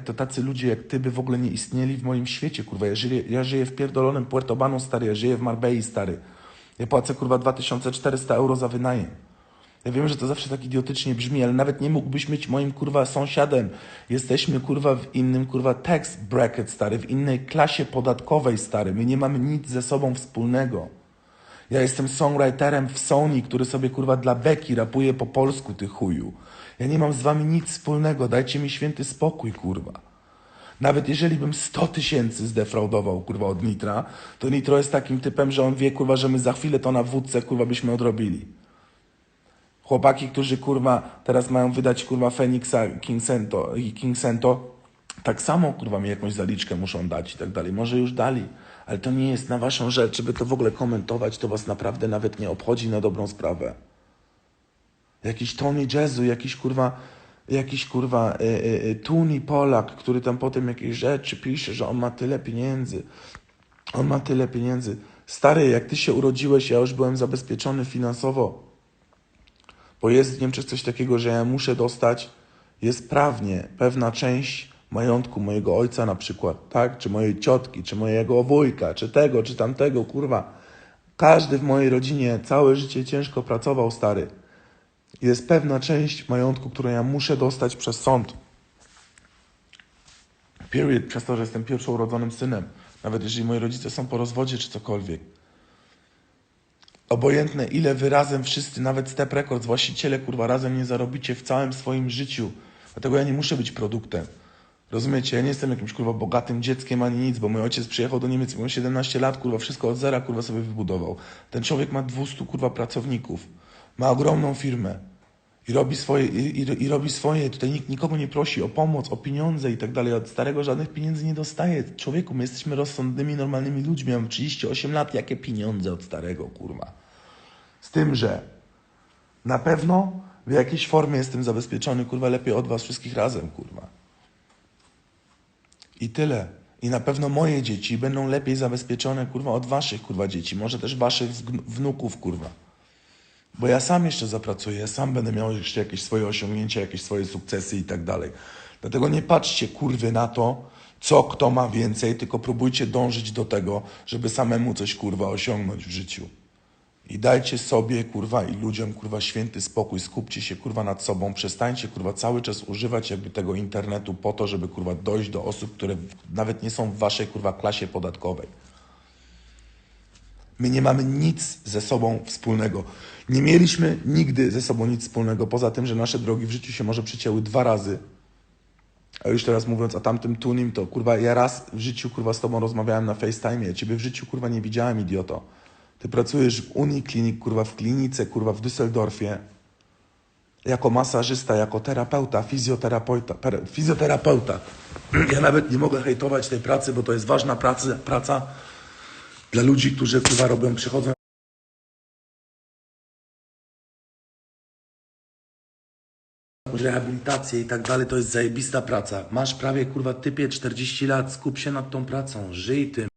to tacy ludzie jak ty by w ogóle nie istnieli w moim świecie, kurwa. Ja żyję, ja żyję w pierdolonym Puerto Banu, stary, ja żyję w Marbei, stary. Ja płacę, kurwa, 2400 euro za wynajem. Ja wiem, że to zawsze tak idiotycznie brzmi, ale nawet nie mógłbyś być moim, kurwa, sąsiadem. Jesteśmy, kurwa, w innym, kurwa, tax bracket, stary, w innej klasie podatkowej, stary. My nie mamy nic ze sobą wspólnego. Ja jestem songwriterem w Sony, który sobie kurwa dla beki rapuje po polsku, ty chuju. Ja nie mam z wami nic wspólnego, dajcie mi święty spokój, kurwa. Nawet jeżeli bym 100 tysięcy zdefraudował, kurwa, od Nitra, to Nitro jest takim typem, że on wie, kurwa, że my za chwilę to na wódce, kurwa, byśmy odrobili. Chłopaki, którzy, kurwa, teraz mają wydać, kurwa, Feniksa King Sento i King Sento, tak samo, kurwa, mi jakąś zaliczkę muszą dać i tak dalej. Może już dali, ale to nie jest na waszą rzecz, żeby to w ogóle komentować, to was naprawdę nawet nie obchodzi na dobrą sprawę. Jakiś Tony Jazzu, jakiś kurwa, jakiś kurwa y, y, Tuni Polak, który tam potem jakieś rzeczy pisze, że on ma tyle pieniędzy. On ma tyle pieniędzy. Stary, jak ty się urodziłeś, ja już byłem zabezpieczony finansowo. Bo jest w Niemczech coś takiego, że ja muszę dostać, jest prawnie pewna część majątku mojego ojca na przykład, tak? Czy mojej ciotki, czy mojego wujka, czy tego, czy tamtego, kurwa. Każdy w mojej rodzinie całe życie ciężko pracował, stary. Jest pewna część majątku, którą ja muszę dostać przez sąd. Period, przez to, że jestem pierwszourodzonym synem. Nawet jeżeli moi rodzice są po rozwodzie, czy cokolwiek. Obojętne, ile wy razem wszyscy, nawet Step Records, właściciele, kurwa, razem nie zarobicie w całym swoim życiu. Dlatego ja nie muszę być produktem. Rozumiecie? Ja nie jestem jakimś, kurwa, bogatym dzieckiem ani nic, bo mój ojciec przyjechał do Niemiec, miał 17 lat, kurwa, wszystko od zera, kurwa, sobie wybudował. Ten człowiek ma 200, kurwa, pracowników. Ma ogromną firmę. I robi swoje, i, i, i robi swoje. Tutaj nikt nikogo nie prosi o pomoc, o pieniądze i tak dalej. Od starego żadnych pieniędzy nie dostaje. Człowieku, my jesteśmy rozsądnymi, normalnymi ludźmi. Mam 38 lat. Jakie pieniądze od starego, kurwa? Z tym, że na pewno w jakiejś formie jestem zabezpieczony, kurwa, lepiej od was wszystkich razem, kurwa. I tyle. I na pewno moje dzieci będą lepiej zabezpieczone, kurwa, od waszych, kurwa, dzieci. Może też waszych wnuków, kurwa. Bo ja sam jeszcze zapracuję, sam będę miał jeszcze jakieś swoje osiągnięcia, jakieś swoje sukcesy i tak dalej. Dlatego nie patrzcie, kurwy, na to, co kto ma więcej, tylko próbujcie dążyć do tego, żeby samemu coś, kurwa, osiągnąć w życiu. I dajcie sobie, kurwa, i ludziom, kurwa, święty spokój. Skupcie się, kurwa, nad sobą. Przestańcie, kurwa, cały czas używać jakby tego internetu po to, żeby, kurwa, dojść do osób, które nawet nie są w waszej, kurwa, klasie podatkowej. My nie mamy nic ze sobą wspólnego. Nie mieliśmy nigdy ze sobą nic wspólnego, poza tym, że nasze drogi w życiu się może przycięły dwa razy. A już teraz mówiąc o tamtym tunim, to kurwa, ja raz w życiu, kurwa, z tobą rozmawiałem na FaceTime. Ciebie w życiu, kurwa, nie widziałem, idioto. Ty pracujesz w Uniklinik, kurwa, w klinice, kurwa, w Düsseldorfie. Jako masażysta, jako terapeuta, fizjoterapeuta, fizjoterapeuta. Ja nawet nie mogę hejtować tej pracy, bo to jest ważna praca, praca dla ludzi, którzy kurwa robią, przychodzą rehabilitację i tak dalej, to jest zajebista praca. Masz prawie kurwa typie 40 lat, skup się nad tą pracą, żyj tym.